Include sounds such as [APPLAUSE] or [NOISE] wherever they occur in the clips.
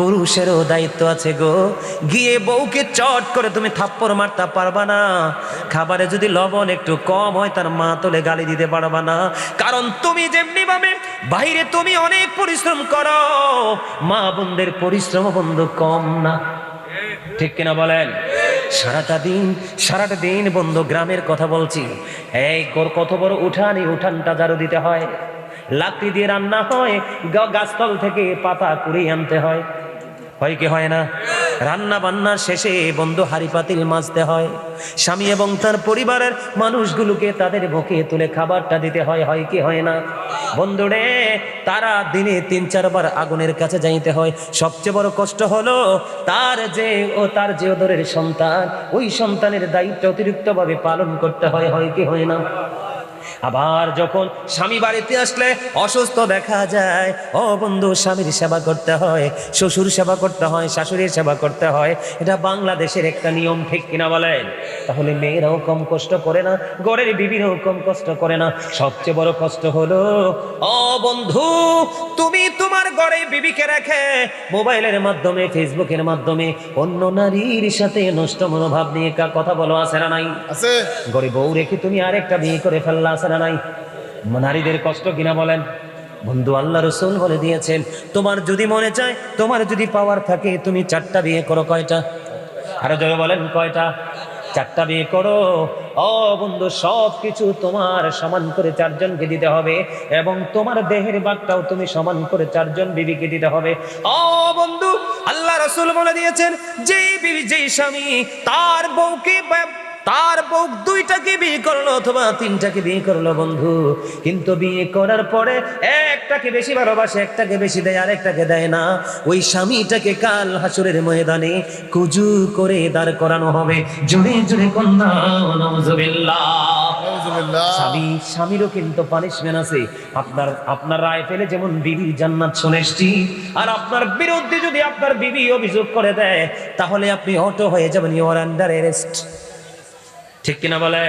পুরুষেরও দায়িত্ব আছে গো। গিয়ে বউকে চট করে তুমি থাপ্পড় মারতে পারবা না। খাবারে যদি লবণ একটু কম হয়, তার মা তোলে গালি দিতে পারবা না। কারণ তুমি যেমনি ভাবে, বাইরে তুমি অনেক পরিশ্রম করো। মা বোনদের পরিশ্রম বন্ধু কম না। ঠিক কিনা বলেন? সারাটা দিন সারাটা দিন বন্ধু গ্রামের কথা বলছি। এই কত বড় উঠান, এই উঠানটা ঝাড়ু দিতে হয়। লাকড়ি দিয়ে রান্না হয় গাছতল থেকে পাতা কুড়িয়ে আনতে হয়। হয় কি হয় না? রান্না বান্নার শেষে বন্ধু হাড়ি পাতিল মাজতে হয়। স্বামী এবং তার পরিবারের মানুষগুলোকে তাদের মুখে তুলে খাবারটা দিতে হয় হয় কি হয় না? বন্ধুরে, তারা দিনে তিন, চারবার আগুনের কাছে যাইতে হয়। সবচেয়ে বড় কষ্ট হলো তার যে ও তার যে ওদরের সন্তান, ওই সন্তানের দায়িত্ব অতিরিক্তভাবে পালন করতে হয় হয় কি হয় না? আবার যখন স্বামী বাড়িতে আসলে অসুস্থ দেখা যায় ও বন্ধু স্বামীর সেবা করতে হয় শ্বশুর সেবা করতে হয় শাশুড়ির সেবা করতে হয় এটা বাংলাদেশের একটা নিয়ম ঠিক কিনা বলেন? তাহলে মেয়েরাও কম কষ্ট করে না গড়ের বিবিরাও কম কষ্ট করে না। সবচেয়ে বড় কষ্ট হলো ও বন্ধু তুমি তোমার ঘরে বিবিকে রেখে মোবাইলের মাধ্যমে ফেসবুকের মাধ্যমে অন্য নারীর সাথে নষ্ট মনোভাব নিয়ে কা- কথা বলো আছে না নাই? আছে। ঘরে বউ রেখে তুমি আরেকটা বিয়ে করে ফেললা। আছে না নাই? নারীদের কষ্ট কিনা বলেন? বন্ধু, আল্লাহ রসুল বলে দিয়েছেন, তোমার যদি মনে চায়, তোমার যদি পাওয়ার থাকে, তুমি চারটা বিয়ে করো। কয়টা? আরও জয় বলেন, কয়টা? চারটা বিয়ে করো। ও বন্ধু সব কিছু তোমার সমান করে চারজনকে দিতে হবে এবং তোমার দেহের বাঘটাও তুমি সমান করে চারজন বিবিকে দিতে হবে। ও বন্ধু, আল্লাহ রসুল বলে দিয়েছেন, যেই বিবি, যেই স্বামী, তার বউকে তার বউ দুইটাকে বিয়ে করল অথবা তিনটাকে বিয়ে করল বন্ধু? কিন্তু বিয়ে করার পরে একটাকে বেশি ভালোবাসে একটাকে বেশি দেয় আরেকটাকে দেয় না। ওই স্বামীটাকে কাল হাসুরের ময়দানে কুজু করে দাঁড় করানো হবে। জুড়ে জুড়ে কন্যা স্বামী স্বামীরও কিন্তু পানিশমেন্ট আছে। আপনার আপনার রায় পেলে যেমন বিবির জান্নাত শুনেছি আর আপনার বিরুদ্ধে যদি আপনার বিবি অভিযোগ করে দেয় তাহলে আপনি অটো হয়ে যাবেন ইউর আন্ডার অ্যারেস্ট ঠিক কিনা বলে?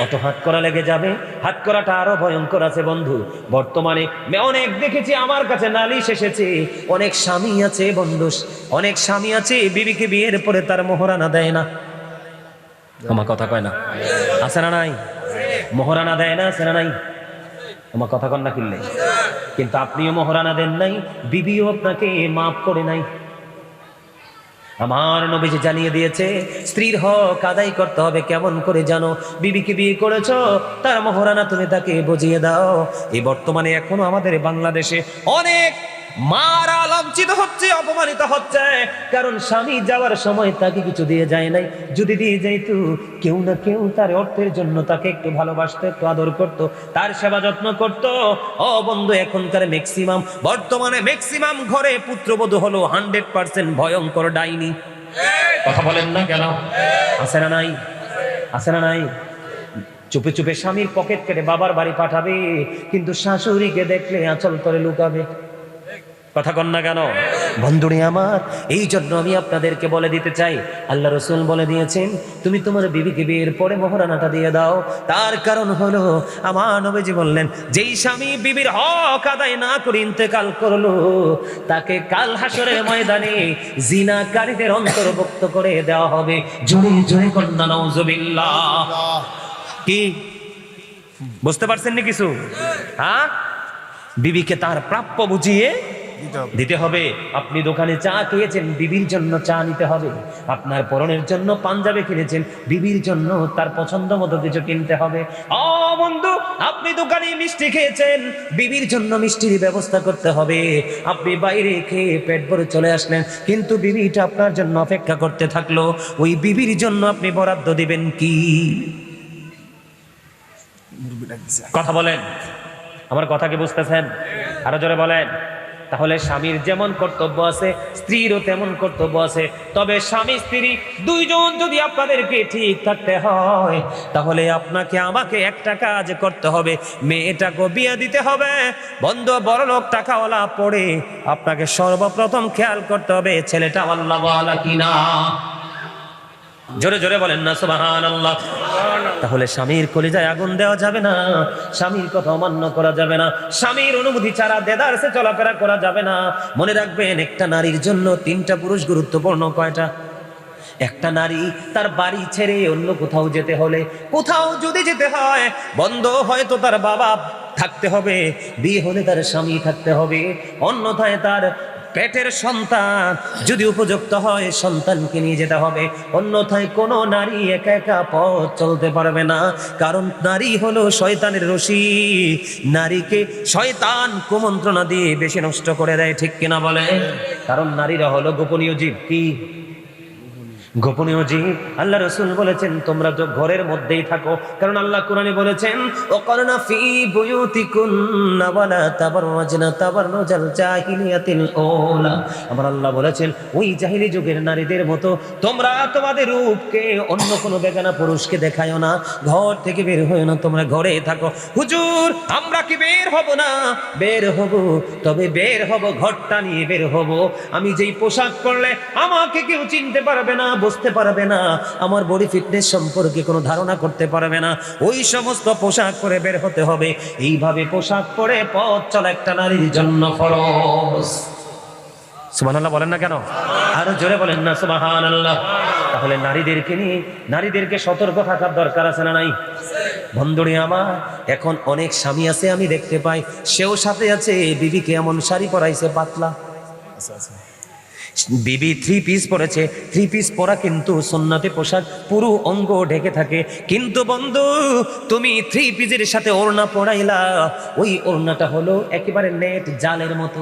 অত হাত করা লেগে যাবে? হাত করাটা আরও ভয়ঙ্কর আছে বন্ধু। বর্তমানে অনেক দেখেছি আমার কাছে নালিশ এসেছে। অনেক স্বামী আছে বন্ধু। অনেক স্বামী আছে বিবিকে বিয়ের পরে তার মোহরানা দেয় না। আমার কথা কয় না। আছে না নাই? মোহরানা দেয় না আছে না নাই? আমার কথা কন না কিনলে। কিন্তু আপনিও মোহরানা দেন নাই বিবিও আপনাকে মাফ করে নাই। আমার নবীজি জানিয়ে দিয়েছে, স্ত্রীর হক আদায় করতে হবে, কেমন করে জানো? বিবিকে বিয়ে করেছ, তার মহারানা তুমি তাকে বুঝিয়ে দাও। এই বর্তমানে এখনও আমাদের বাংলাদেশে অনেক মারা লজ্জিত হচ্ছে, অপমানিত হচ্ছে। কারণ স্বামী যাওয়ার সময় তাকে কিছু দিয়ে যায় নাই। যদি দিয়ে যাইতো, কেউ না কেউ তার অর্থের জন্য তাকে একটু ভালোবাসতো, একটু আদর করত, তার সেবা যত্ন করত। ও বন্ধু, এখনকার ম্যাক্সিমাম বর্তমানে ম্যাক্সিমাম ঘরে পুত্রবধূ হলো হান্ড্রেড পার্সেন্ট ভয়ঙ্কর ডাইনি। কথা বলেন না কেন? আছে না নাই? আছে না নাই? চুপে চুপে স্বামীর পকেট কেটে বাবার বাড়ি পাঠাবে, কিন্তু শাশুড়িকে দেখলে আঁচল করে লুকাবে। কথা কন না কেন? বন্ধুরে আমার এই জন্য আমি আপনাদেরকে বলে দিতে চাই, আল্লাহ রসুল বলে দিয়েছেন, তুমি তোমার বিবিকে বিয়ের পরে মোহরানাটা দিয়ে দাও। তার কারণ হলো, আমার নবীজি বললেন, যেই স্বামী বিবির হক আদায় না করে ইন্তেকাল করল, তাকে কাল হাসরের ময়দানে জিনাকারীদের অন্তর্ভুক্ত করে দেওয়া হবে। জোরে জোরে কন্যা নওজবিল্লাহ কি? বুঝতে পারছেন না কিছু? হ্যাঁ? বিবিকে তার প্রাপ্য বুঝিয়ে দিতে হবে। আপনি দোকানে চা খেয়েছেন বিবির জন্য চা নিতে হবে। আপনার পরনের জন্য পাঞ্জাবে কিনেছেন বিবির জন্য তার পছন্দ মতো কিছু কিনতে হবে। ও বন্ধু আপনি দোকানে মিষ্টি খেয়েছেন বিবির জন্য মিষ্টির ব্যবস্থা করতে হবে। আপনি বাইরে খেয়ে পেট ভরে চলে আসলেন কিন্তু বিবিটা আপনার জন্য অপেক্ষা করতে থাকল। ওই বিবির জন্য আপনি বরাদ্দ দিবেন কি? কথা বলেন। আমার কথা কি বুঝতেছেন? আরও জোরে বলেন। তাহলে স্বামীর যেমন কর্তব্য আছে, স্ত্রীরও তেমন কর্তব্য আছে। তবে স্বামী, স্ত্রী, দুইজন যদি আপনাদেরকে ঠিক থাকতে হয়, তাহলে আপনাকে আমাকে একটা কাজ করতে হবে। মেয়েটাকে বিয়ে দিতে হবে। বন্ধ, বড় লোক, টাকাওয়ালা পড়ে আপনাকে সর্বপ্রথম খেয়াল করতে হবে, ছেলেটা আল্লাহ কিনা। জোরে জোরে বলেন না সুবাহান আল্লাহ তাহলে স্বামীর কলিজায় আগুন দেওয়া যাবে না, স্বামীর কথা অমান্য করা যাবে না, স্বামীর অনুমতি ছাড়া দেদারসে চলাফেরা করা যাবে না। মনে রাখবেন, একটা নারীর জন্য তিনটা পুরুষ গুরুত্বপূর্ণ কয়টা? একটা নারী তার বাড়ি ছেড়ে অন্য কোথাও যেতে হলে, কোথাও যদি যেতে হয়, বন্ধ হয়তো তার বাবা থাকতে হবে, বিয়ে হলে তার স্বামী থাকতে হবে, অন্যথায় তার পেটের সন্তান। যদি উপযুক্ত হয় সন্তানকে নিয়ে যেতে হবে। অন্যথায় কোনো নারী একা একা পথ চলতে পারবে না। কারণ নারী হলো শয়তানের রশি। নারীকে শয়তান কুমন্ত্রণা দিয়ে বেশি নষ্ট করে দেয়, ঠিক কিনা বলে কারণ নারীরা হলো গোপনীয় জীব। কি? গোপনীয় জীব আল্লাহ রসুল বলেছেন, তোমরা তো ঘরের মধ্যেই থাকো। কারণ আল্লাহ কোরআনে বলেছেন ও করনা ফি বুয়ুতিকুন্না ওয়ালা তাবাররাজনা তাবাররুজাল জাহিলিয়াতিল ওলা আমার আল্লাহ বলেছেন, ওই জাহিলি যুগের নারীদের মতো তোমরা তোমাদের রূপকে অন্য কোনো বেগানা পুরুষকে দেখায়ও না। ঘর থেকে বের হয়ে না, তোমরা ঘরে থাকো। হুজুর, আমরা কি বের হব না? বের হব, তবে বের হব, ঘরটা নিয়ে বের হব। আমি যেই পোশাক পরলে আমাকে কেউ চিনতে পারবে না বুঝতে পারবে না। আমার বডি ফিটনেস সম্পর্কে কোনো ধারণা করতে পারবে না। ওই সমস্ত পোশাক পরে বের হতে হবে। এইভাবে পোশাক পরে পথ চলা একটা নারীর জন্য ফরজ। সুবহানাল্লাহ বলেন না কেন? আরও জোরে বলেন না, সুবহানাল্লাহ। তাহলে নারীদেরকে নিয়ে, নারীদেরকে সতর্ক থাকার দরকার আছে না নাই? বন্ধুরি আমার, এখন অনেক স্বামী আছে, আমি দেখতে পাই। সেও সাথে আছে, বিবিকে এমন শাড়ি পরাইছে, পাতলা। আচ্ছা আচ্ছা। বিবি থ্রি পিস পরেছে। থ্রি পিস পরা কিন্তু সন্নাতে পোশাক, পুরো অঙ্গ ঢেকে থাকে। কিন্তু বন্ধু, তুমি থ্রি পিসের সাথে ওড়না পড়াইলা ওই ওড়নাটা হলো একেবারে নেট জালের মতো।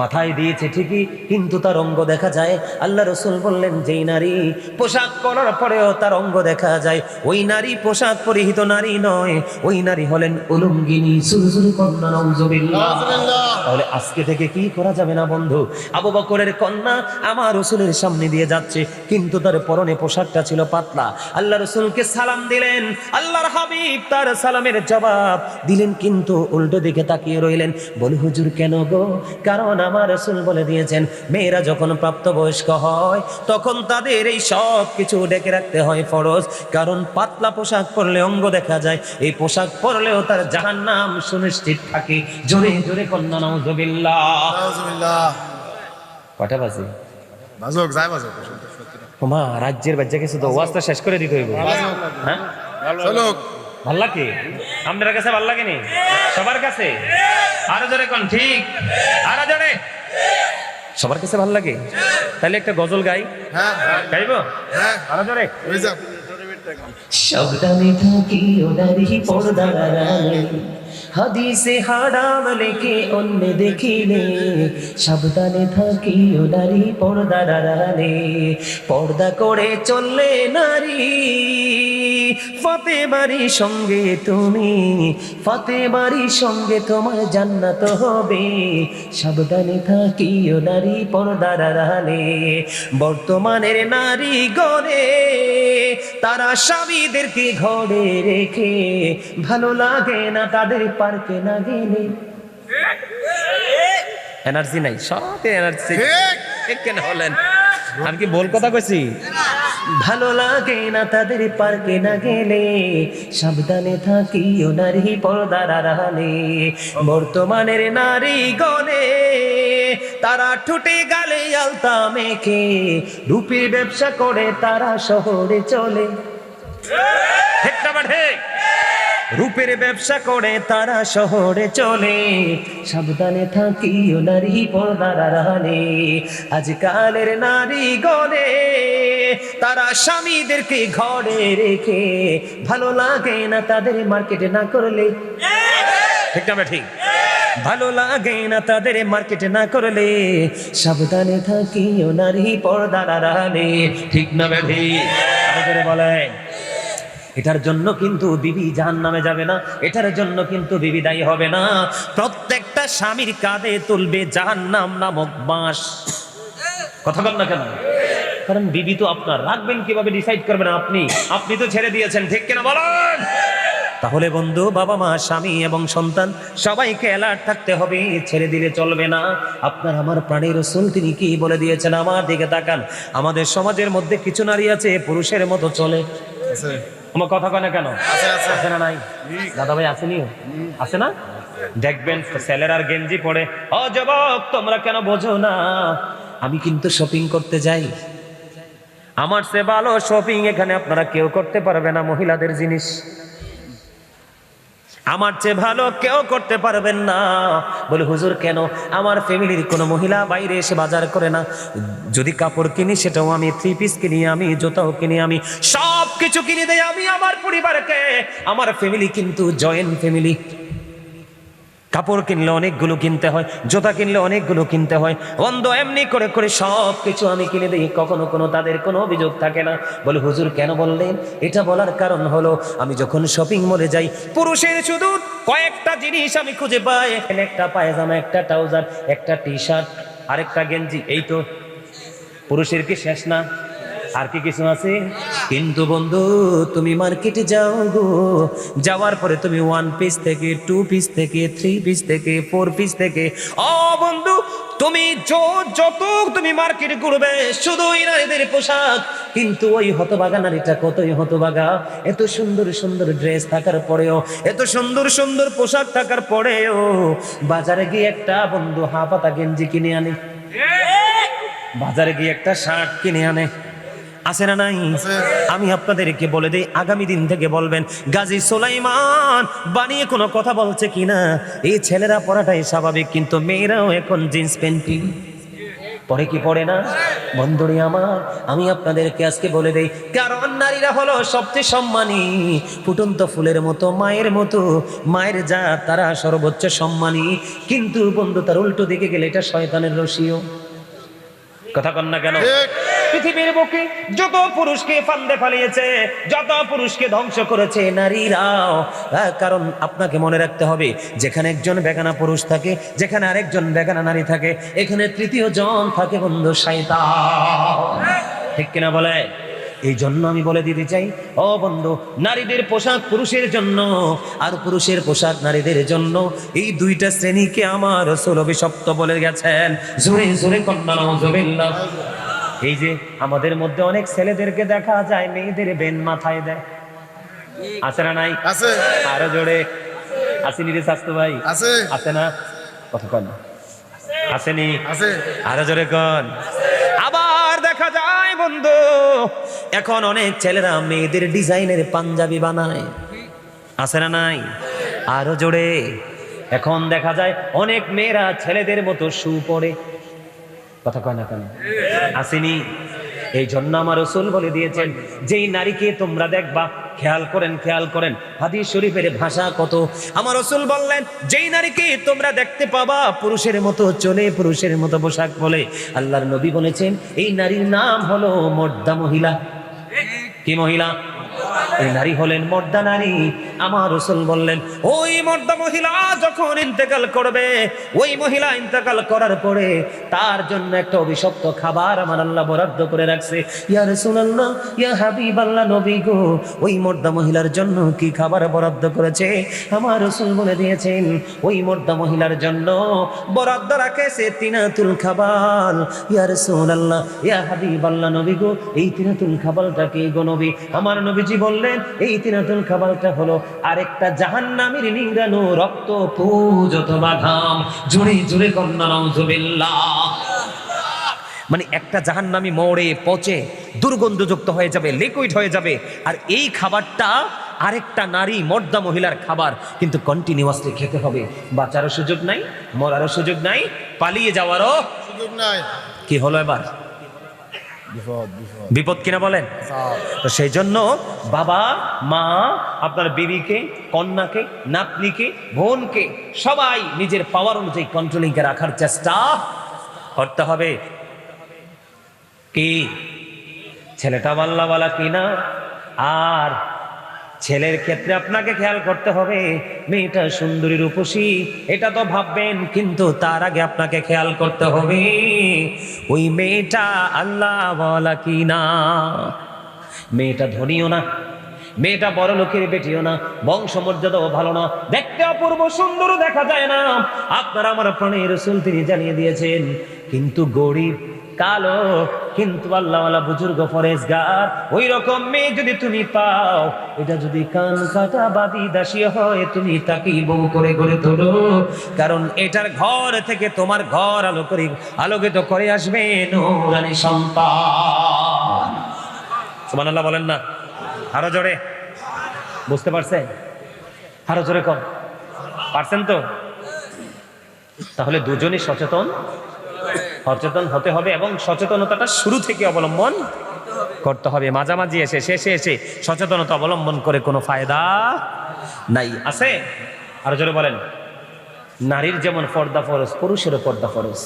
মাথায় দিয়েছে ঠিকই কিন্তু তার অঙ্গ দেখা যায়। আল্লাহ রসুল বললেন যেই নারী পোশাক পরার পরেও তার অঙ্গ দেখা যায় ওই নারী পোশাক পরিহিত নারী নয় ওই নারী হলেন উলুঙ্গিনী সুরসুরি কন্যা তাহলে আজকে থেকে কি করা যাবে না বন্ধু? আবু বকরের কন্যা আমার রসুলের সামনে দিয়ে যাচ্ছে কিন্তু তার পরনে পোশাকটা ছিল পাতলা। আল্লাহ রসুলকে সালাম দিলেন আল্লাহর হাবিব তার সালামের জবাব দিলেন কিন্তু উল্টো দিকে তাকিয়ে রইলেন। বলি হুজুর কেন গো? কারণ আমার রসুল বলে দিয়েছেন মেয়েরা যখন প্রাপ্তবয়স্ক হয় তখন তাদের এই সব কিছু ডেকে রাখতে হয় ফরজ। কারণ পাতলা পোশাক পরলে অঙ্গ দেখা যায় এই পোশাক পরলেও তার জাহান নাম সুনিশ্চিত থাকে। জোরে জোরে কন্যা কটা বাজে? বাজক যাই বাজক মা রাজ্যের বাচ্চা কিছু তো ওয়াজটা শেষ করে দিতে হইব। হ্যাঁ? ভালো লাগে আপনার কাছে ভালো লাগেনি সবার কাছে? আরও জোরে কোন ঠিক। আরও জোরে। সবার কাছে ভালো লাগে তাহলে একটা গজল গাই। হ্যাঁ গাইব? হ্যাঁ। আরও জোরে। হয়ে সাবধানে থাকি ওনারই পর্দা হাদিসে হারাম লেখে অন্য দেখিলে। সাবধানে থাকি ওনারই পর্দা পর্দা করে চললে নারী ফতে বাড়ির সঙ্গে তুমি ফতে বাড়ির সঙ্গে তোমার জান্নাত হবে। সাবধানে থাকি ও নারী পর্দা রানে বর্তমানের নারী গড়ে তারা স্বামীদেরকে ঘরে রেখে। ভালো লাগে না তাদের পার্কে না গেলে। এনার্জি নাই সব এনার্জি। কেন হলেন। আমি কি বল কথা কইছি? ভালো লাগে না তাদের পার্কে না গেলে, সাবধানে থাকি ও নারী পর্দার আড়ালে বর্তমানের নারী গণে, তারা ঠুটে গালে আলতা মেখে, রুপির ব্যবসা করে তারা শহরে চলে ঠিক না ঠিক? রূপের ব্যবসা করে, তারা শহরে চলে। সাবধানে থাকি ও নারী আড়ালে। আজকালের নারী গণে তারা স্বামীদেরকে ঘরে রেখে। ভালো লাগে না তাদের মার্কেটে না করলে। ঠিক না ঠিক ভালো লাগে না তাদের মার্কেটে না করলে। সাবধানে থাকি ও নারী পর্দার ঠিক না বা ঠিক আরও করে বলেন। এটার জন্য কিন্তু বিবি জাহান নামে যাবে না, এটার জন্য কিন্তু বিবি দায়ী হবে না। প্রত্যেকটা স্বামীর কাঁধে তুলবে জাহান নাম নামক বাঁশ। কথা বল না কেন? কারণ বিবি তো আপনার, রাখবেন কীভাবে ডিসাইড করবেন আপনি? আপনি তো ছেড়ে দিয়েছেন, ঠিক কিনা বলেন? তাহলে বন্ধু, বাবা মা, স্বামী এবং সন্তান, সবাইকে অ্যালার্ট থাকতে হবে, ছেড়ে দিলে চলবে না। আপনার আমার প্রাণীর রসুল, তিনি কি বলে দিয়েছেন? আমার দিকে তাকান। আমাদের সমাজের মধ্যে কিছু নারী আছে, পুরুষের মতো চলে। তোমার কথা কয় না কেন? আছে, না নাই? দাদা ভাই আসেনি আসে না? দেখবেন ছেলেরার গেঞ্জি পরে ও যুবক তোমরা কেন বোঝো না? আমি কিন্তু শপিং করতে যাই। আমার সে ভালো শপিং এখানে আপনারা কেউ করতে পারবে না মহিলাদের জিনিস। আমার চেয়ে ভালো কেউ করতে পারবেন না। বলে, হুজুর, কেন? আমার ফ্যামিলির কোনো মহিলা বাইরে এসে বাজার করে না। যদি কাপড় কিনি, সেটাও আমি থ্রি পিস কিনি আমি, জুতাও কিনি আমি সব কিছু কিনে দেয় আমি আমার পরিবারকে। আমার ফ্যামিলি কিন্তু জয়েন্ট ফ্যামিলি কাপড় কিনলে অনেকগুলো কিনতে হয়, জুতা কিনলে অনেকগুলো কিনতে হয়। বন্ধ এমনি করে করে সব কিছু আমি কিনে দিই, কখনো কোনো তাদের কোনো অভিযোগ থাকে না। বলে, হুজুর, কেন বললেন? এটা বলার কারণ হলো, আমি যখন শপিং মলে যাই, পুরুষের শুধু কয়েকটা জিনিস আমি খুঁজে পাই। এখানে একটা পায়জামা, একটা ট্রাউজার, একটা টি শার্ট আরেকটা গেঞ্জি। এই তো, পুরুষের কি শেষ না? আর কি কিছু আছে কিন্তু বন্ধু তুমি মার্কেটে যাও গো। যাওয়ার পরে তুমি ওয়ান পিস থেকে টু পিস থেকে থ্রি পিস থেকে ফোর পিস থেকে। ও বন্ধু তুমি য- যত তুমি মার্কেট ঘুরবে শুধু ওই নারীদের পোশাক। কিন্তু ওই হতবাগা নারীটা কতই হতবাগা এত সুন্দর সুন্দর ড্রেস থাকার পরেও এত সুন্দর সুন্দর পোশাক থাকার পরেও বাজারে গিয়ে একটা বন্ধু হাফাতা গেঞ্জি কিনে আনে। বাজারে গিয়ে একটা শার্ট কিনে আনে। আছে না নাই? আমি আপনাদেরকে বলে দিই আগামী দিন থেকে বলবেন গাজী সোলাইমান বানিয়ে কোনো কথা বলছে কিনা? এই ছেলেরা পড়াটাই স্বাভাবিক কিন্তু মেয়েরাও এখন জিন্স প্যান্টি। পরে কি পড়ে না? বন্ধুরি আমার আমি আপনাদেরকে আজকে বলে দেই কারণ নারীরা হলো সবচেয়ে সম্মানী। ফুটন্ত ফুলের মতো মায়ের মতো। মায়ের যা তারা সর্বোচ্চ সম্মানী। কিন্তু বন্ধু তার উল্টো দিকে গেলে এটা শয়তানের রসিও কথা কন না কেন? পৃথিবীর বুকে যত পুরুষকে ফান্দে ফালিয়েছে যত পুরুষকে ধ্বংস করেছে নারীরাও হ্যাঁ, কারণ আপনাকে মনে রাখতে হবে যেখানে একজন বেগানা পুরুষ থাকে যেখানে আরেকজন বেগানা নারী থাকে এখানে তৃতীয় জন থাকে বন্ধু সাইতা ঠিক কিনা বলে? এই জন্য আমি বলে দিতে চাই ও বন্ধু নারীদের পোশাক পুরুষের জন্য আর পুরুষের পোশাক নারীদের জন্য। এই দুইটা শ্রেণীকে আমার রসুল অভিশপ্ত বলে গেছেন। জোরে জোরে কন্যা এই যে আমাদের মধ্যে অনেক ছেলেদেরকে দেখা যায় মেয়েদের বেন মাথায় দেয়। আছে না নাই? আছে। আরও জোরে। আসেনি রে স্বাস্থ্য ভাই? আছে। আছে না? কথা কন। আসেনি আছে। আরও জোরে কন। আবার দেখা যায় বন্ধু। এখন অনেক ছেলেরা মেয়েদের ডিজাইনের পাঞ্জাবি বানায়। আছে না নাই? আরও জোরে। এখন দেখা যায় অনেক মেয়েরা ছেলেদের মতো শু পরে। কথা কয় না কেন? আসেনি? এই জন্য আমার রসুল বলে দিয়েছেন, যেই নারীকে তোমরা দেখবা, খেয়াল করেন খেয়াল করেন, হাদিস শরীফের ভাষা কত? আমার রসুল বললেন, যেই নারীকে তোমরা দেখতে পাবা, পুরুষের মতো চলে, পুরুষের মতো পোশাক বলে আল্লাহর নবী বলেছেন, এই নারীর নাম হলো মর্দা মহিলা। কি মহিলা এই নারী হলেন মর্দা নারী। আমার রসুল বললেন, ওই মর্দা মহিলা যখন ইন্তেকাল করবে, ওই মহিলা ইন্তেকাল করার পরে তার জন্য একটা অভিশপ্ত খাবার আমার আল্লাহ বরাদ্দ করে রাখছে। ইয়া ইয়া হাবিবাল্লাহ নবী গো, ওই মর্দা মহিলার জন্য কি খাবার বরাদ্দ করেছে? আমার রসুল বলে দিয়েছেন, ওই মর্দা মহিলার জন্য বরাদ্দ রাখেছে তিনাতুল খাবার ইয়া রাসূলুল্লাহ, ইয়া হাবিবাল্লাহ নবী গো, এই তিনাতুল খাবারটা কি গো নবী? আমার নবীজি বললেন এই তিনাতুল খাবারটা হলো আরেকটা জাহান্নামের নিংড়ানো রক্ত পুজ অথবা ঘাম। জুড়ে জুড়ে কন্যা মানে একটা জাহান্নামি মরে পচে দুর্গন্ধযুক্ত হয়ে যাবে লিকুইড হয়ে যাবে। আর এই খাবারটা আরেকটা নারী মর্দা মহিলার খাবার। কিন্তু কন্টিনিউয়াসলি খেতে হবে। বাঁচারও সুযোগ নাই মরারও সুযোগ নাই পালিয়ে যাওয়ারও সুযোগ নাই। কি হলো এবার? বিপদ কিনা বলেন? তো সেই জন্য বাবা, মা, আপনার বিবিকে, কন্যাকে, নাতনিকে, বোনকে, সবাই নিজের পাওয়ার অনুযায়ী কন্ট্রোলিংকে রাখার চেষ্টা করতে হবে। কি? ছেলেটা মাল্লাওয়ালা কিনা? আর ছেলের ক্ষেত্রে আপনাকে খেয়াল করতে হবে, মেয়েটা সুন্দরী রূপসী, এটা তো ভাববেন, কিন্তু তার আগে আপনাকে খেয়াল করতে হবে, ওই মেয়েটা আল্লাহ বলা কি না মেয়েটা ধনীও না, মেয়েটা বড় লোকের বেটিও না বংশ মর্যাদাও ভালো না, দেখতে অপূর্ব সুন্দর দেখা যায় না। আপনার আমার প্রাণের রসুল তিনি জানিয়ে দিয়েছেন, কিন্তু গরিব, কালো কিন্তু আল্লাহওয়ালা বুজুর্গ ফরেজগার ওই রকম মেয়ে যদি তুমি পাও, এটা যদি কান কাটা বাদি দাসী হয়, তুমি তাকেই বউ করে গড়ে তোলো। কারণ এটার ঘর থেকে তোমার ঘর আলো করে আলোকিত করে আসবে নৌরানি সন্তান সুবহানাল্লাহ বলেন না। আরও জোরে। বুঝতে পারছেন? আরও জোরে কম। পারছেন তো? তাহলে দুজনই সচেতন? সচেতন হতে হবে এবং সচেতনতাটা শুরু থেকে অবলম্বন করতে হবে। মাঝামাঝি এসে, শেষে এসে সচেতনতা অবলম্বন করে কোনো ফায়দা নাই। আছে? আরও জোরে বলেন। নারীর যেমন পর্দা ফরজ, পুরুষেরও পর্দা ফরজ।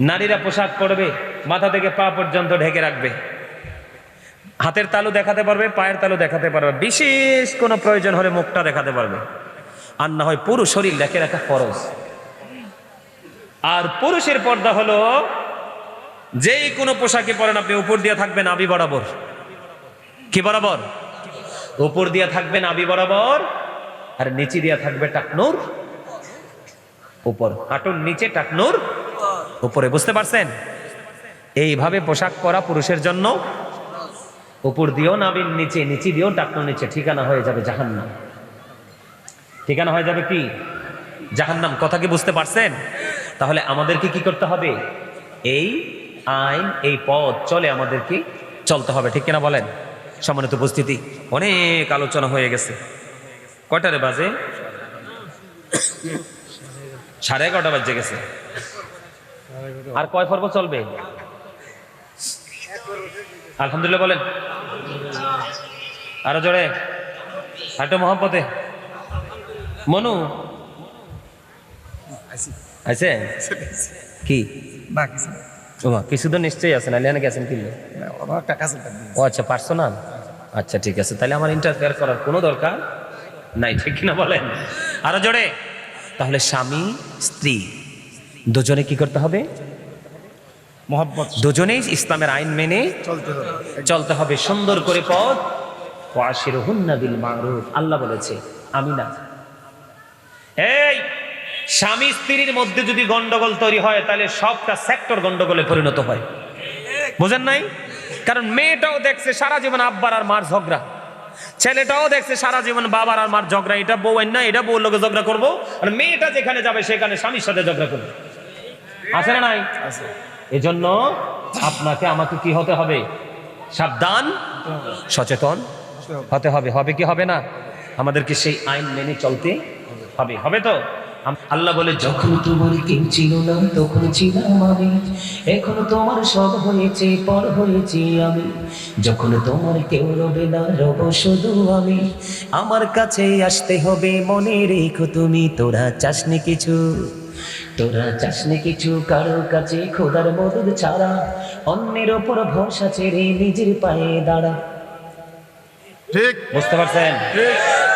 নারীরা পোশাক পরবে, মাথা থেকে পা পর্যন্ত ঢেকে রাখবে। হাতের তালু দেখাতে পারবে, পায়ের তালু দেখাতে পারবে। বিশেষ কোনো প্রয়োজন হলে মুখটা দেখাতে পারবে। আর না হয় পুরো শরীর ঢেকে রাখা ফরজ। আর পুরুষের পর্দা হলো যেই কোনো পোশাকে পরেন আপনি, উপর দিয়ে থাকবেন আবি বরাবর। কি বরাবর? উপর দিয়ে থাকবেন আবি বরাবর, আর নিচে দিয়ে থাকবে টাকনুর উপর, হাঁটুর নিচে টাকনুর উপরে, বুঝতে পারছেন? এইভাবে পোশাক পরা পুরুষের জন্য উপর দিয়েও নাবিন নিচে নিচে দিয়েও টাকনুর নিচে ঠিকানা হয়ে যাবে জাহান্নাম। ঠিকানা হয়ে যাবে কি? জাহান্নাম, কথা কি বুঝতে পারছেন? তাহলে আমাদেরকে কি করতে হবে? এই আইন, এই পথ চলে আমাদেরকে চলতে হবে, ঠিক কিনা বলেন? সম্মানিত উপস্থিতি, অনেক আলোচনা হয়ে গেছে। কয়টারে বাজে? সাড়ে এগারোটা বাজে গেছে। আর কয় পর্ব চলবে? আলহামদুলিল্লাহ বলেন। আরও জোরে। হাঁটো মোহাম্মতে মনু। আছে? কি? ও মা, কিছু তো নিশ্চয়ই আছে নাহলে এখানে গেছেন কিনলে। ও আচ্ছা পার্সোনাল? আচ্ছা ঠিক আছে তাহলে আমার ইন্টারফেয়ার করার কোনো দরকার নাই ঠিক কিনা বলেন? আরও জোরে। তাহলে স্বামী স্ত্রী দুজনে কি করতে হবে? মোহাম্মদ দুজনেই ইসলামের আইন মেনে চলতে হবে। চলতে হবে। সুন্দর করে পথ। ওয়াশির হুন্না বিল মারুফ আল্লাহ বলেছে আমি না এই! স্বামী স্ত্রীর মধ্যে যদি গন্ডগোল তৈরি হয় তাহলে সবটা সেক্টর গন্ডগোলে পরিণত হয়। বুঝেন নাই? কারণ মেয়েটাও দেখছে সারা জীবন আব্বার আর মার ঝগড়া। ছেলেটাও দেখছে সারা জীবন বাবার আর মার ঝগড়া। এটা বউ না এটা বউ লোকে ঝগড়া করব। আর মেয়েটা যেখানে যাবে সেখানে স্বামীর সাথে ঝগড়া করবে। আছে না নাই? এজন্য আপনাকে আমাকে কি হতে হবে? সাবধান সচেতন হতে হবে। হবে কি হবে না? আমাদেরকে সেই আইন মেনে চলতে হবে। হবে তো? আল্লাহ বলে যখন তোমার কেউ ছিল না তখন ছিলাম আমি। এখন তোমার সব হয়েছে পর হয়েছি আমি। যখন তোমার কেউ রবে না রব শুধু আমি। আমার কাছে আসতে হবে মনে রেখো তুমি তোরা চাসনি কিছু। তোরা চাসনি কিছু কারও কাছে খোদার মদত ছাড়া। অন্যের ওপর ভরসা ছেড়ে নিজের পায়ে দাঁড়া। ঠিক। বুঝতে পারছেন?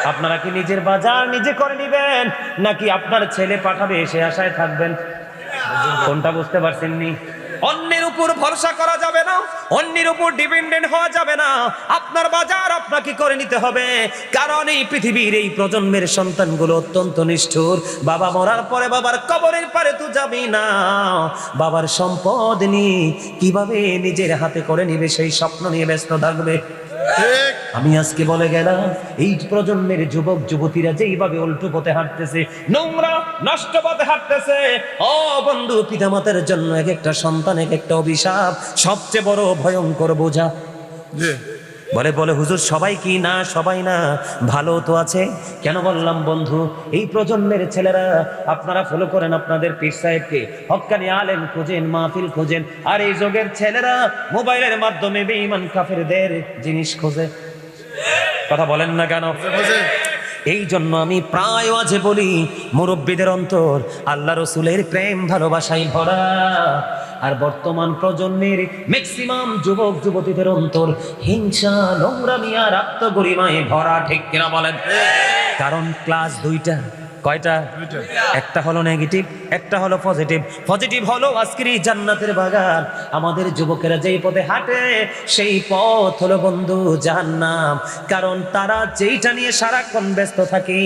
আপনারা কি নিজের বাজার নিজে করে নিবেন? নাকি আপনার ছেলে পাঠাবে এসে আশায় থাকবেন? কোনটা বুঝতে পারছেন নি অন্যের উপর ভরসা করা যাবে না অন্যের উপর ডিপেন্ডেন্ট হওয়া যাবে না। আপনার বাজার আপনাকে করে নিতে হবে কারণ এই পৃথিবীর এই প্রজন্মের সন্তানগুলো অত্যন্ত নিষ্ঠুর। বাবা মরার পরে বাবার কবরের পারে তো যাবি না। বাবার সম্পদ নিয়ে কীভাবে নিজের হাতে করে নিবে সেই স্বপ্ন নিয়ে ব্যস্ত থাকবে? আমি আজকে বলে গেলাম এই প্রজন্মের যুবক যুবতীরা যেইভাবে উল্টো পথে হাঁটতেছে নোংরা নষ্ট পথে হাঁটতেছে ও বন্ধু পিতামাতার জন্য এক একটা সন্তান এক একটা অভিশাপ সবচেয়ে বড় ভয়ঙ্কর বোঝা। বলে বলে হুজুর সবাই কি না? সবাই না? ভালো তো আছে? কেন বললাম বন্ধু এই প্রজন্মের ছেলেরা আপনারা ফলো করেন আপনাদের পীর সাহেবকে। হক্কানি আলেম খোঁজেন মাহফিল খোঁজেন আর এই যুগের ছেলেরা মোবাইলের মাধ্যমে বেঈমান কাফেরদের জিনিস খোঁজে। কথা বলেন না কেন? এই জন্য আমি প্রায় আজে বলি, মুরব্বীদের অন্তর, আল্লাহ রসুলের প্রেম ভালোবাসাই ভরা। আর বর্তমান প্রজন্মের ম্যাক্সিমাম যুবক, যুবতীদের অন্তর, হিংসা নোংরামিয়া আর আত্মগরিমায় ভরা, ঠিক কিনা বলেন? কারণ ক্লাস দুইটা। কয়টা? একটা হলো নেগেটিভ একটা হলো পজিটিভ পজিটিভ হলো আজকের এই জান্নাতের বাগান। আমাদের যুবকেরা যেই পথে হাঁটে সেই পথ হলো বন্ধু জাহান্নাম। কারণ তারা যেইটা নিয়ে সারাক্ষণ ব্যস্ত থাকে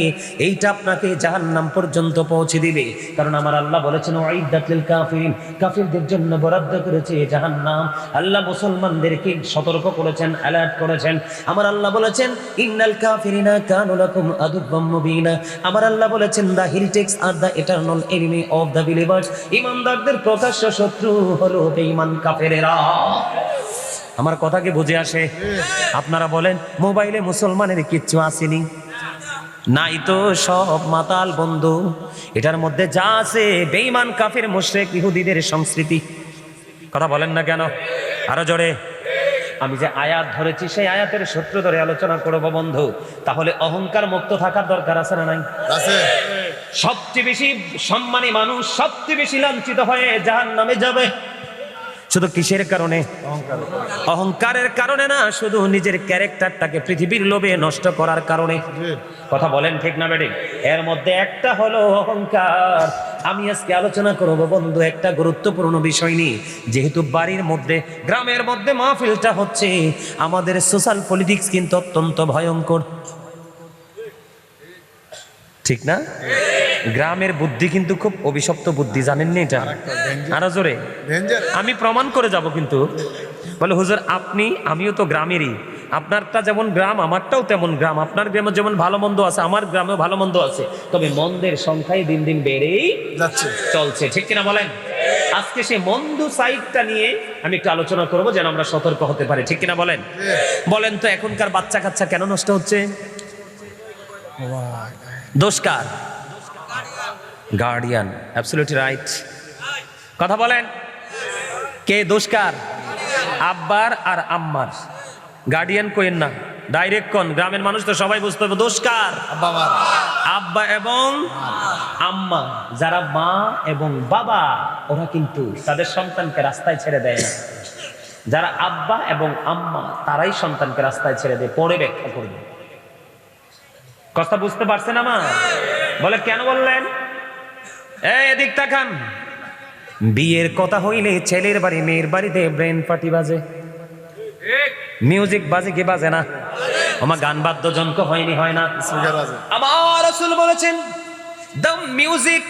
এইটা আপনাকে জাহান্নাম পর্যন্ত পৌঁছে দিবে। কারণ আমার আল্লাহ বলেছেন ওয়াইদাতুল কাফির কাফিরদের জন্য বরাদ্দ করেছে জাহান্নাম। আল্লাহ মুসলমানদেরকে সতর্ক করেছেন অ্যালার্ট করেছেন। আমার আল্লাহ বলেছেন ইন্নাল কাফিরিনা কানু লাকুম আদুব্বাম মুবিনা। আমার আল্লাহ বলেছেন দা হিলটেক্স আর the eternal enemy of the believers ইমানদারদের প্রকাশ্য শত্রু হলো বেঈমান কাফেরেরা। আমার কথা কি বুঝে আসে? আপনারা বলেন, মোবাইলে মুসলমানের কিচ্ছু আসেনি? নাই তো, সব মাতাল বন্ধু। এটার মধ্যে যা আছে, বেঈমান, কাফের, মুশরিক, ইহুদিদের সংস্কৃতি। কথা বলেন না কেন? আরও জোরে। আমি যে আয়াত ধরেছি সেই আয়াতের সূত্র ধরে আলোচনা করব বন্ধু। তাহলে অহংকার মুক্ত থাকার দরকার আছে না নাই? আছে। সবচেয়ে বেশি সম্মানী মানুষ সবচেয়ে বেশি লাঞ্ছিত হয়ে জাহান নামে যাবে। শুধু কিসের কারণে? অহংকার অহংকারের কারণে না, শুধু নিজের ক্যারেক্টারটাকে পৃথিবীর লোভে নষ্ট করার কারণে। কথা বলেন ঠিক না বেডি? এর মধ্যে একটা হলো অহংকার। আমি আজকে আলোচনা করব বন্ধু একটা গুরুত্বপূর্ণ বিষয় নিয়ে। যেহেতু বাড়ির মধ্যে, গ্রামের মধ্যে মাহফিলটা হচ্ছে, আমাদের সোশ্যাল পলিটিক্স কিন্তু অত্যন্ত ভয়ঙ্কর। ঠিক না? গ্রামের বুদ্ধি কিন্তু খুব অভিশপ্ত বুদ্ধি জানেননি এটা? আরও জোরে। আমি প্রমাণ করে যাব কিন্তু। বলে হুজুর আপনি আমিও তো গ্রামেরই। আপনারটা যেমন গ্রাম আমারটাও তেমন গ্রাম। আপনার গ্রামে যেমন ভালো মন্দ আছে আমার গ্রামেও ভালো মন্দ আছে। তবে মন্দের সংখ্যাই দিন দিন বেড়েই যাচ্ছে। চলছে। ঠিক কিনা বলেন? আজকে সেই মন্দ সাইডটা নিয়ে আমি একটু আলোচনা করব যেন আমরা সতর্ক হতে পারি। ঠিক কিনা বলেন? বলেন তো এখনকার বাচ্চা কাচ্চা কেন নষ্ট হচ্ছে? দোষকার গার্ডিয়ান অ্যাবসলিউটলি রাইট কথা বলেন। কে দোষকার? আব্বার আর আম্মার। গার্ডিয়ান কোয়েন না। ডাইরেক্ট কোন? গ্রামের মানুষ তো সবাই বুঝতে হবে। দোষকার। আব্বা এবং আম্মা। যারা মা এবং বাবা ওরা কিন্তু তাদের সন্তানকে রাস্তায় ছেড়ে দেয় না। যারা আব্বা এবং আম্মা তারাই সন্তানকে রাস্তায় ছেড়ে দেয় পরে ব্যাখ্যা করবে। কথা বুঝতে পারছেন আমার? বলে কেন বললেন? এদিক তাকান। বিয়ের কথা হইলে ছেলের বাড়ি মেয়ের বাড়িতে ব্রেন পার্টি বাজে। মিউজিক বাজে কি বাজে না? আমার গান বাদ্যযন্ত্র হয়নি হয় না। আমার রাসূল বলেছেন the music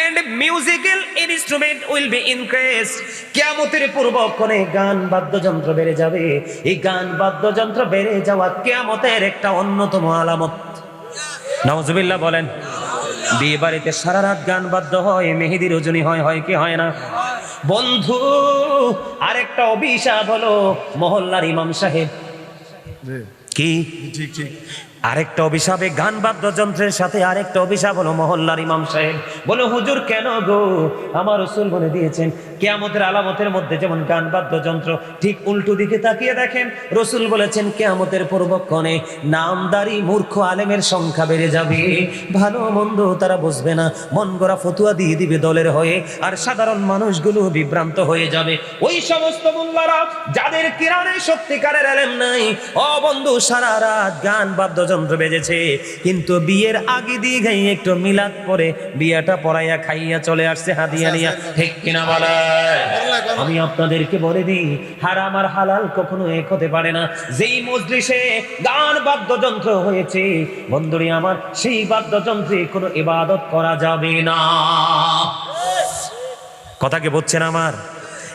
and musical instrument will be increase কিয়ামতের পূর্বক্ষণে গান বাদ্যযন্ত্র বেড়ে যাবে। এই গান বাদ্যযন্ত্র বেড়ে যাওয়া কিয়ামতের একটা অন্যতম আলামত। নওয়াজুবিল্লাহ বলেন বিয়ে বাড়িতে সারা রাত গান বাদ্য হয় মেহেদি রজনী হয় হয় কি হয় না? বন্ধু আরেকটা অভিশাপ হলো মহল্লার ইমাম সাহেব। কি? ঠিক ঠিক। আরেকটা অভিশাপে গান বাদ্যযন্ত্রের সাথে আরেকটা অভিশাপ হলো মহল্লার ইমাম সাহেব। বলো, হুজুর কেন গো? আমার রসুল বলে দিয়েছেন, কেয়ামতের আলামতের মধ্যে যেমন গান বাদ্যযন্ত্র ঠিক উল্টো দিকে তাকিয়ে দেখেন, রসুল বলেছেন, কেয়ামতের পূর্বক্ষণে নামদারি মূর্খ আলেমের সংখ্যা বেড়ে যাবে। ভালো মন্দ তারা বুঝবে না, মন গড়া ফতুয়া দিয়ে দিবে দলের হয়ে, আর সাধারণ মানুষগুলো বিভ্রান্ত হয়ে যাবে। ওই সমস্ত মোল্লারা যাদের কিরানে সত্যিকারের আলেম নাই ও বন্ধু, সারা রাত গান বাদ্যযন্ত্র বেজেছে। কিন্তু বিয়ের আগে দিয়ে গাই একটু মিলাদ পরে বিয়েটা পড়াইয়া খাইয়া চলে আসছে হাদিয়া নিয়া। ঠিক কিনা বলে আমি আপনাদেরকে বলে দিই, হারাম আর হালাল কখনো এক হতে পারে না। যেই মজলিসে গান বাদ্যযন্ত্র হয়েছে, বন্ধুরি আমার, সেই বাদ্যযন্ত্রে কোনো ইবাদত করা যাবে না। কথা কি বলছেন আমার?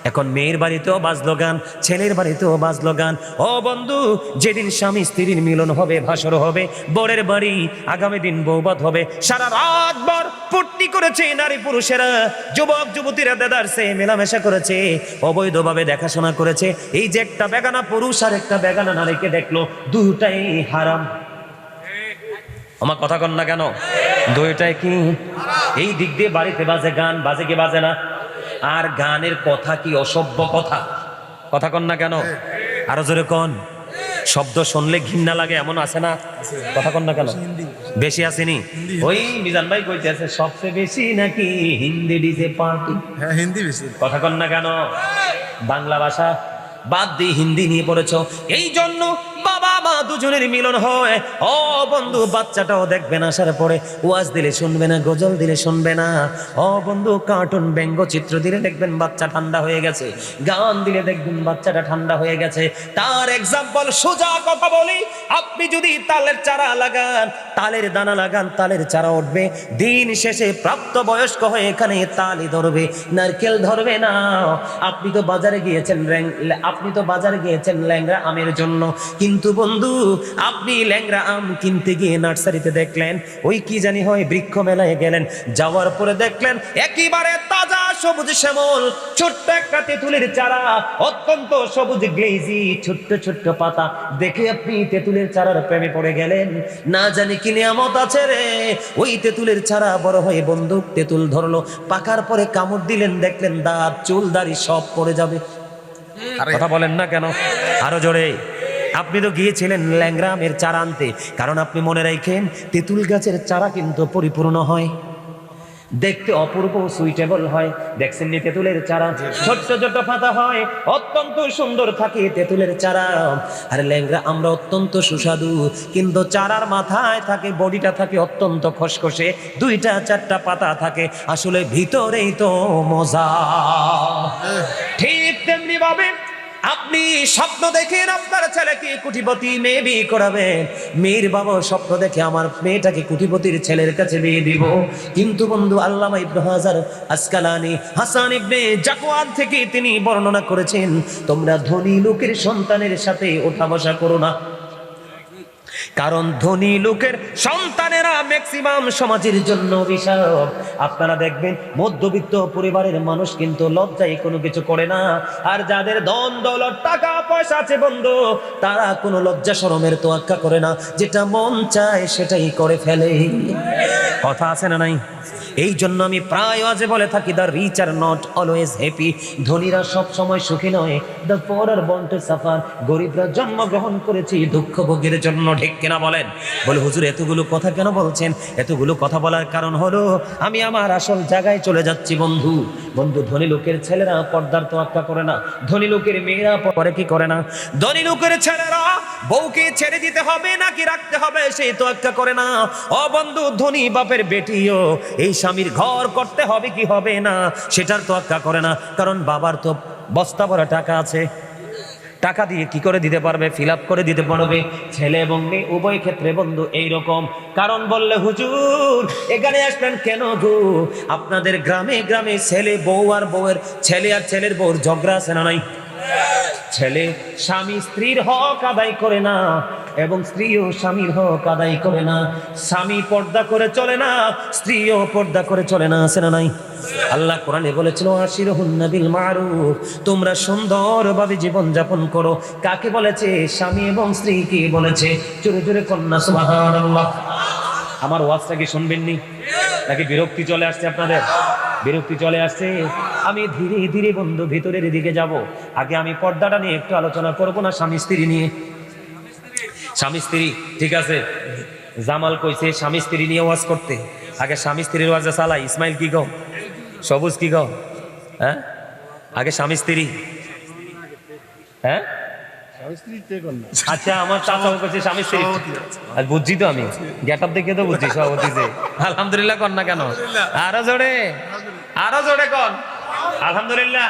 এখন মেয়ের বাড়িতেও বাজলো গান, ছেলের বাড়িতেও বাজলো গান। ও বন্ধু, যেদিন স্বামী স্ত্রীর মিলন হবে, ভাসর হবে, বরের বাড়ি আগামী দিন বৌবাদ হবে। সারা রাত ভর ফুর্তি করেছে নারী পুরুষেরা, যুবক, যুবতীরা, দাদার সে মেলামেশা করেছে, অবৈধভাবে দেখাশোনা করেছে। এই যে একটা বেগানা পুরুষ আর একটা বেগানা নারীকে দেখল দুটাই হারাম। আমার কথা কন না কেন? দুইটাই কি? এই দিক দিয়ে বাড়িতে বাজে গান, বাজে কি বাজে না? আর গানের কথা কি অসভ্য কথা? কথা কন না কেন? আরও জোরে কন। শব্দ শুনলে ঘৃণা লাগে এমন আছে না? কথা কন না কেন? বেশি আসেনি? ওই মিজান ভাই কইতে আছে সবচেয়ে বেশি নাকি হিন্দি ডিজে পার্টি? হ্যাঁ হিন্দি বেশি। কথা কন না কেন? বাংলা ভাষা বাদ দিয়ে হিন্দি নিয়ে পড়েছ। এই জন্য বাবা দুজনের মিলন হয়। ও বন্ধু, বাচ্চাটাও দেখবেন আসার পরে। ওয়াজ দিলে শুনবে না, গজল দিলে শুনবে না। ও বন্ধু কার্টুন ব্যঙ্গচিত্র দিলে দেখবেন বাচ্চা ঠান্ডা হয়ে গেছে। গান দিলে দেখবেন বাচ্চাটা ঠান্ডা হয়ে গেছে। তার এক্সাম্পল সোজা কথা বলি। আপনি যদি তালের চারা লাগান, তালের দানা লাগান, তালের চারা উঠবে। দিন শেষে প্রাপ্ত বয়স্ক হয়ে এখানে তালি ধরবে। নারকেল ধরবে না। আপনি তো বাজারে গিয়েছেন আপনি তো বাজারে গিয়েছেন ল্যাংরা আমের জন্য। কিন্তু বন্ধু আপনি ল্যাংরা আম কিনতে গিয়ে নার্সারিতে দেখলেন ওই কি জানি হয় বৃক্ষ মেলায় গেলেন যাওয়ার পরে দেখলেন একেবারে তাজা সবুজ শ্যামল ছোট্ট একটা তেঁতুলের চারা অত্যন্ত সবুজ গ্লেজি ছোট্ট ছোট্ট পাতা। দেখে আপনি তেঁতুলের চারার প্রেমে পড়ে গেলেন। না জানি কি নিয়ামত আছে রে। ওই তেঁতুলের চারা বড় হয়ে বন্দুক তেঁতুল ধরলো পাকার পরে কামড় দিলেন দেখলেন দাঁত চুল দাড়ি সব পড়ে যাবে। কথা বলেন না কেন? আরও জোরে। আপনি তো গিয়েছিলেন ল্যাংরামের চারা আনতে। কারণ আপনি মনে রাখেন, তেঁতুল গাছের চারা কিন্তু পরিপূর্ণ হয়। দেখতে অপূর্ব সুইটেবল হয়। দেখছেন নি তেঁতুলের চারা? ছোট্ট ছোট্ট পাতা হয়, অত্যন্ত সুন্দর থাকে তেঁতুলের চারা। আর ল্যাংরা, আমরা অত্যন্ত সুস্বাদু। কিন্তু চারার মাথায় থাকে, বডিটা থাকে অত্যন্ত খসখসে। দুইটা, চারটা পাতা থাকে, আসলে ভিতরেই তো মজা। ঠিক তেমনি ভাবে আপনি স্বপ্ন দেখেন আপনার ছেলেকে কুটিপতি মেয়ে বিয়ে করাবেন মেয়ের বাবা স্বপ্ন দেখে আমার মেয়েটাকে কুটিপতির ছেলের কাছে বিয়ে দিব। কিন্তু বন্ধু, আল্লামা ইবনে হাজার আসকালানি হাসান ইবনে জাকওয়ান থেকে তিনি বর্ণনা করেছেন, তোমরা ধনী লোকের সন্তানের সাথে ওঠা বসা করো না। কারণ ধনী লোকের সন্তানেরা ম্যাক্সিমাম সমাজের জন্য অভিশাপ আপনারা দেখবেন, মধ্যবিত্ত পরিবারের মানুষ কিন্তু লজ্জায় কোনো কিছু করে না। আর যাদের ধন, দৌলত, টাকা, পয়সা আছে বন্ধু, তারা কোনো লজ্জা শরমের তোয়াক্কা করে না। যেটা মন চায় সেটাই করে ফেলে। কথা আছে না নাই? এই জন্য আমি প্রায় আজে বলে থাকি the rich are not always happy ধনীরা সব সময় সুখী নয়। দ্য পোর আর বন্ট সাফার গরিবরা জন্মগ্রহণ করেছি, দুঃখ ভোগের জন্য, ঠিক কিনা বলেন? বলে, হুজুর, এতগুলো কথা কেন বলছেন? এতগুলো কথা বলার কারণ হলো, আমি আমার আসল জায়গায় চলে যাচ্ছি, বন্ধু। বন্ধু, ধনী লোকের ছেলেরা পর্দার তো তোয়াক্কা করে না। ধনী লোকের মেয়েরা পরে কি করে না? ধনী লোকের ছেলেরা বউকে ছেড়ে দিতে হবে নাকি রাখতে হবে সেই তোয়াক্কা করে না। ও বন্ধু, ধনী বাপের বেটিও এই স্বামীর ঘর করতে হবে কি হবে না, সেটার তো তোয়াক্কা করে না। কারণ বাবার তো বস্তা ভরা টাকা আছে। টাকা দিয়ে কি করে দিতে পারবে? ফিল করে দিতে পারবে। ছেলে এবং মেয়ে, উভয় ক্ষেত্রে বন্ধু এই রকম কারণ বললে, হুজুর, এখানে আসলেন কেন গো? আপনাদের গ্রামে গ্রামে ছেলে বউ আর বউয়ের, ছেলে আর ছেলের বউর ঝগড়া আছে না নাই? ছেলে, স্বামী স্ত্রীর হক আদায় করে না এবং স্ত্রীও স্বামীর হক আদায় করে না। স্বামী পর্দা করে চলে না স্ত্রী স্ত্রীও পর্দা করে চলে না, আছে না নাই? আল্লাহ কোরআনে বলেছিল আশির হুন্নাবিল মারুফ তোমরা সুন্দরভাবে জীবন যাপন করো। কাকে বলেছে? স্বামী এবং স্ত্রী স্ত্রীকে বলেছে। জোরে জোরে কন্যা, সুবহানাল্লাহ। আমার ওয়াজটা কি শুনবেননি? নাকি বিরক্তি চলে আসছে আপনাদের? বিরক্তি চলে আসছে? আমি ধীরে ধীরে বন্ধু ভিতরের দিকে যাব। আগে আমি পর্দাটা নিয়ে একটু আলোচনা করব না স্বামী স্ত্রী নিয়ে। স্বামী স্ত্রী ঠিক আছে? জামাল কইছে স্বামী স্ত্রী নিয়ে ওয়াজ করতে। আগে স্বামী স্ত্রীর ওয়াজে চালাই। ইসমাইল কি গো সবুজ কি গো হ্যাঁ? আগে স্বামী স্ত্রী। হ্যাঁ? আচ্ছা আমার চাচাও স্বামী স্ত্রী। আর বুঝছি তো আমি। গেট আপ দেখে তো বুঝছি সভাপতি [LAUGHS] আলহামদুলিল্লাহ কন না কেন? আরও জোরে। আরও জোরে কন আলহামদুলিল্লাহ।